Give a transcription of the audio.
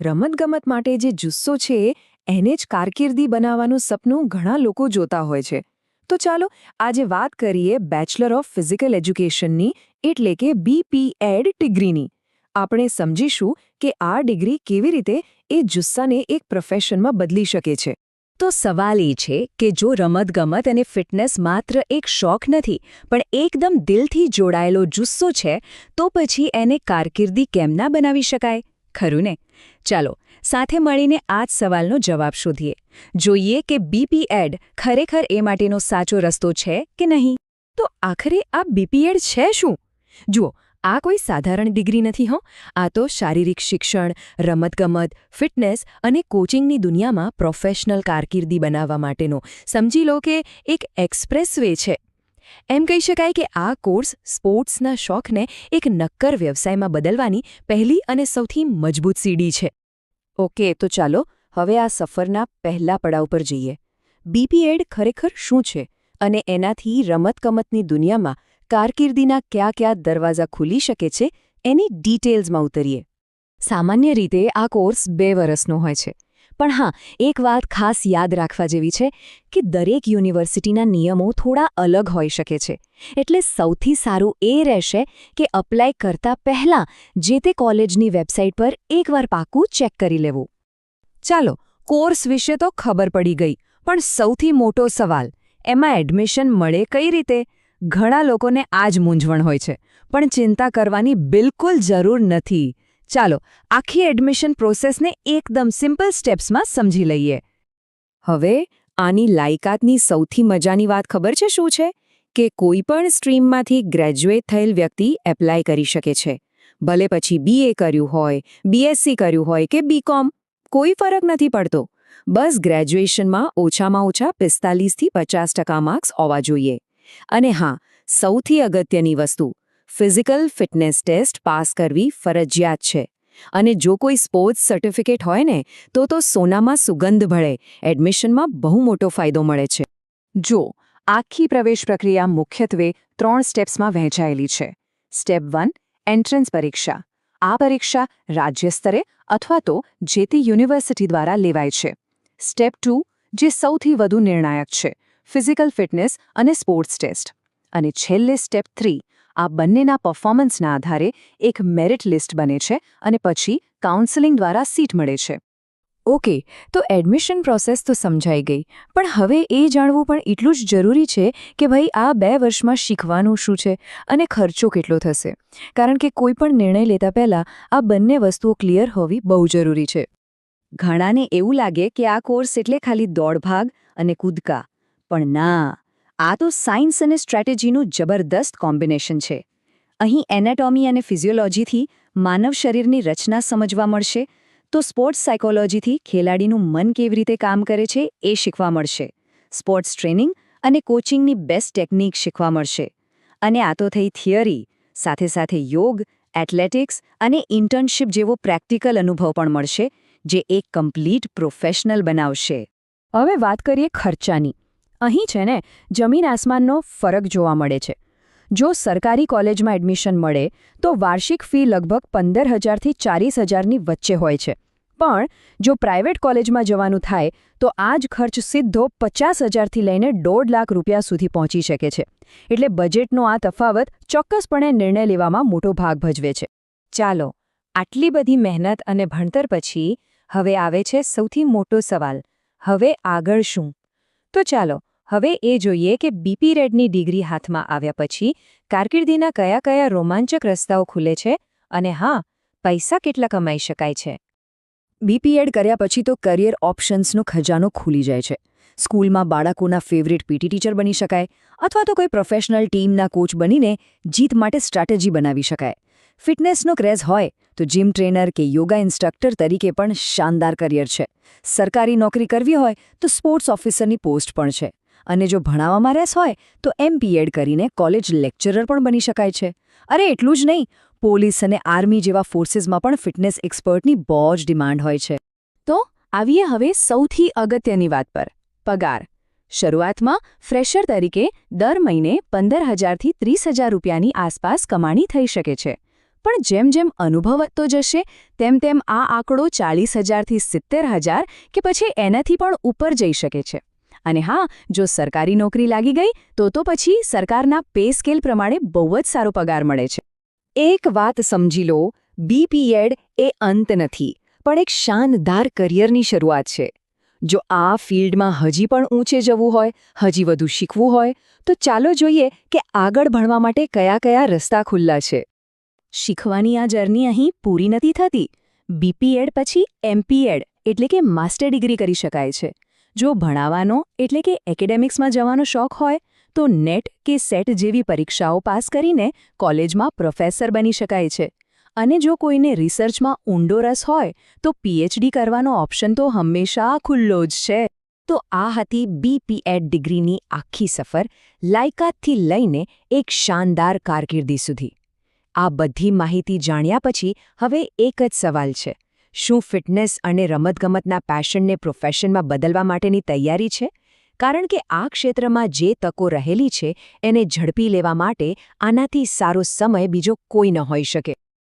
રમતગમત માટે જે જુસ્સો છે, એને જ કારકિર્દી બનાવવાનું સપનું ઘણા લોકો જોતા હોય છે. તો ચાલો આજે વાત કરીએ બેચલર ઓફ ફિઝિકલ એજ્યુકેશનની એટલે કે બીપી એડ ડિગ્રીની. આપણે સમજીશું કે આ ડિગ્રી કેવી રીતે એ જુસ્સાને એક પ્રોફેશનમાં બદલી શકે છે. તો સવાલ એ છે કે જો રમતગમત અને ફિટનેસ માત્ર એક શોખ નથી, પણ એકદમ દિલથી જોડાયેલો જુસ્સો છે, તો પછી એને કારકિર્દી કેમ ના બનાવી શકાય? ખરું ને? ચાલો સાથે મળીને આ જ સવાલનો જવાબ શોધીએ. જોઈએ કે બીપી એડ ખરેખર એ માટેનો સાચો રસ્તો છે કે નહીં? તો આખરે આ બીપીએડ છે શું? જુઓ, આ કોઈ સાધારણ ડિગ્રી નથી હો. આ તો શારીરિક શિક્ષણ, રમતગમત, ફિટનેસ અને કોચિંગની દુનિયામાં પ્રોફેશનલ કારકિર્દી બનાવવા માટેનો. સમજી લો કે એક એક્સપ્રેસવે છે. એમ કહી શકાય કે આ કોર્સ સ્પોર્ટ્સના શોખને એક નક્કર વ્યવસાયમાં બદલવાની પહેલી અને સૌથી મજબૂત સીડી છે. ઓકે, તો ચાલો હવે આ સફરના પહેલા પડાવ પર જઈએ. બીપીએડ ખરેખર શું છે? અને એનાથી રમતગમતની દુનિયામાં કારકિર્દીના કયા કયા દરવાજા ખુલી શકે છે? એની ડિટેલ્સમાં ઉતરીએ. સામાન્ય રીતે આ કોર્સ બે વર્ષનો હોય છે. પણ હા, એક વાત ખાસ યાદ રાખવા જેવી છે કે દરેક યુનિવર્સિટીના નિયમો થોડા અલગ હોઈ શકે છે. એટલે સૌથી સારું એ રહેશે કે અપ્લાય કરતા પહેલાં જે તે કોલેજની વેબસાઇટ પર એકવાર પાકું ચેક કરી લેવું. ચાલો, કોર્સ વિશે તો ખબર પડી ગઈ, પણ સૌથી મોટો સવાલ, એમાં એડમિશન મળે કઈ રીતે? ઘણા લોકોને આ મૂંઝવણ હોય છે, પણ ચિંતા કરવાની બિલકુલ જરૂર નથી. ચાલો, આખી એડમિશન પ્રોસેસને એકદમ સિમ્પલ સ્ટેપ્સમાં સમજી લઈએ. હવે, આની લાયકાતની સૌથી મજાની વાત ખબર છે શું છે? કે કોઈ પણ સ્ટ્રીમમાંથી ગ્રેજ્યુએટ થયેલ વ્યક્તિ એપ્લાય કરી શકે છે. ભલે પછી બીએ કર્યું હોય બીએસસી કર્યું હોય કે બીકોમ કોઈ ફરક નથી પડતો. બસ ગ્રેજ્યુએશનમાં ઓછામાં ઓછા પિસ્તાલીસથી પચાસ ટકા માર્ક્સ હોવા જોઈએ. અને હા, સૌથી અગત્યની વસ્તુ ફિઝિકલ ફિટનેસ ટેસ્ટ પાસ કરવી ફરજિયાત છે. અને જો કોઈ સ્પોર્ટ્સ સર્ટિફિકેટ હોય ને, તો તો સોનામાં સુગંધ ભળે, એડમિશનમાં બહુ મોટો ફાયદો મળે છે. જો, આખી પ્રવેશ પ્રક્રિયા મુખ્યત્વે ત્રણ સ્ટેપ્સમાં વહેંચાયેલી છે. સ્ટેપ વન, એન્ટ્રન્સ પરીક્ષા. આ પરીક્ષા રાજ્ય સ્તરે અથવા તો જે તે યુનિવર્સિટી દ્વારા લેવાય છે. સ્ટેપ ટુ, જે સૌથી વધુ નિર્ણાયક છે, ફિઝિકલ ફિટનેસ અને સ્પોર્ટ્સ ટેસ્ટ. અને છેલ્લે સ્ટેપ થ્રી આ બંનેના પર્ફોમન્સના આધારે એક મેરિટ લિસ્ટ બને છે અને પછી કાઉન્સેલિંગ દ્વારા સીટ મળે છે. ઓકે તો એડમિશન પ્રોસેસ તો સમજાઈ ગઈ પણ હવે એ જાણવું પણ એટલું જ જરૂરી છે કે ભાઈ આ બે વર્ષમાં શીખવાનું શું છે અને ખર્ચો કેટલો થશે. કારણ કે કોઈ પણ નિર્ણય લેતા પહેલાં આ બંને વસ્તુઓ ક્લિયર હોવી બહુ જરૂરી છે. ઘણાને એવું લાગે કે આ કોર્સ એટલે ખાલી દોડભાગ અને કૂદકા પણ ના. આ તો સાયન્સ અને સ્ટ્રેટેજીનું જબરદસ્ત કોમ્બિનેશન છે. અહીં એનાટોમી અને ફિઝિયોલોજીથી માનવ શરીરની રચના સમજવા મળશે, તો સ્પોર્ટ્સ સાયકોલોજીથી ખેલાડીનું મન કેવી રીતે કામ કરે છે એ શીખવા મળશે. સ્પોર્ટ્સ ટ્રેનિંગ અને કોચિંગની બેસ્ટ ટેકનિક શીખવા મળશે. અને આ તો થઈ થિયરી, સાથે સાથે યોગ, એથ્લેટિક્સ અને ઇન્ટર્નશિપ જેવો પ્રેક્ટિકલ અનુભવ પણ મળશે, જે એક કમ્પ્લીટ પ્રોફેશનલ બનાવશે. હવે વાત કરીએ ખર્ચાની. અહીં છે ને, જમીન આસમાનનો ફરક જોવા મળે છે. જો સરકારી કોલેજમાં એડમિશન મળે, તો વાર્ષિક ફી લગભગ પંદર હજારથી ચાલીસ હજારની વચ્ચે હોય છે. પણ, જો પ્રાઇવેટ કોલેજમાં જવાનું થાય, તો આ જ ખર્ચ સીધો પચાસ હજારથી લઈને દોઢ લાખ રૂપિયા સુધી પહોંચી શકે છે. એટલે બજેટનો આ તફાવત ચોક્કસપણે નિર્ણય લેવામાં મોટો ભાગ ભજવે છે. ચાલો, આટલી બધી મહેનત અને ભણતર પછી હવે આવે છે સૌથી મોટો સવાલ. હવે આગળ શું? તો ચાલો, હવે એ જોઈએ કે બીપી રેડની ડિગ્રી હાથમાં આવ્યા પછી કારકિર્દીના કયા કયા રોમાંચક રસ્તાઓ ખુલે છે અને હા, પૈસા કેટલા કમાઈ શકાય છે. બીપીએડ કર્યા પછી તો કરિયર ઓપ્શન્સનો ખજાનો ખુલી જાય છે. સ્કૂલમાં બાળકોના ફેવરિટ પીટી ટીચર બની શકાય અથવા તો કોઈ પ્રોફેશનલ ટીમના કોચ બનીને જીત માટે સ્ટ્રેટેજી બનાવી શકાય. ફિટનેસનો ક્રેઝ હોય તો જીમ ટ્રેનર કે યોગા ઇન્સ્ટ્રક્ટર તરીકે પણ શાનદાર કરિયર છે. સરકારી નોકરી કરવી હોય તો સ્પોર્ટ્સ ઓફિસરની પોસ્ટ પણ છે. અને જો ભણાવવામાં રસ હોય તો એમપીએડ કરીને કોલેજ લેક્ચરર પણ બની શકાય છે. અરે એટલું જ નહીં પોલીસ અને આર્મી જેવા ફોર્સીસમાં પણ ફિટનેસ એક્સપર્ટની બહુ જ ડિમાન્ડ હોય છે. તો આવીએ હવે સૌથી અગત્યની વાત પર. પગાર. શરૂઆતમાં ફ્રેશર તરીકે દર મહિને પંદર હજારથી ત્રીસ હજાર રૂપિયાની આસપાસ કમાણી થઈ શકે છે. પણ જેમ જેમ અનુભવ વધતો જશે, તેમ તેમ આ આંકડો ચાલીસ હજારથી સિત્તેર હજાર કે પછી એનાથી પણ ઉપર જઈ શકે છે. અને હા, જો સરકારી નોકરી લાગી ગઈ, તો તો પછી સરકારના પે સ્કેલ પ્રમાણે બહુ જ સારો પગાર મળે છે. એક વાત સમજી લો બીપીએડ એ અંત નથી, પણ એક શાનદાર કરિયરની શરૂઆત છે. જો આ ફિલ્ડમાં હજી પણ ઊંચે જવું હોય, હજી વધુ શીખવું હોય, તો ચાલો જોઈએ કે આગળ ભણવા માટે કયા કયા રસ્તા ખુલ્લા છે. શીખવાની આ જર્ની અહીં પૂરી નથી થતી. બીપીએડ પછી એમપીએડ એટલે કે માસ્ટર ડિગ્રી કરી શકાય છે. જો ભણાવવાનો એટલે કે એકેડેમિક્સમાં જવાનો શોખ હોય, તો નેટ કે સેટ જેવી પરીક્ષાઓ પાસ કરીને કોલેજમાં પ્રોફેસર બની શકાય છે. અને જો કોઈને રિસર્ચમાં ઊંડો રસ હોય, તો પીએચડી કરવાનો ઓપ્શન તો હંમેશા ખુલ્લો જ છે. તો આ હતી બીપીએડ ડિગ્રીની આખી સફર. લાયકાતથી લઈને એક શાનદાર કારકિર્દી સુધી. આ બધી માહિતી જાણ્યા પછી હવે એક જ સવાલ છે. શું ફિટનેસ અને રમતગમતના પેશનને પ્રોફેશનમાં બદલવા માટેની તૈયારી છે? કારણ કે આ ક્ષેત્રમાં જે તકો રહેલી છે, એને ઝડપી લેવા માટે આનાથી સારો સમય બીજો કોઈ ન હોઈ શકે.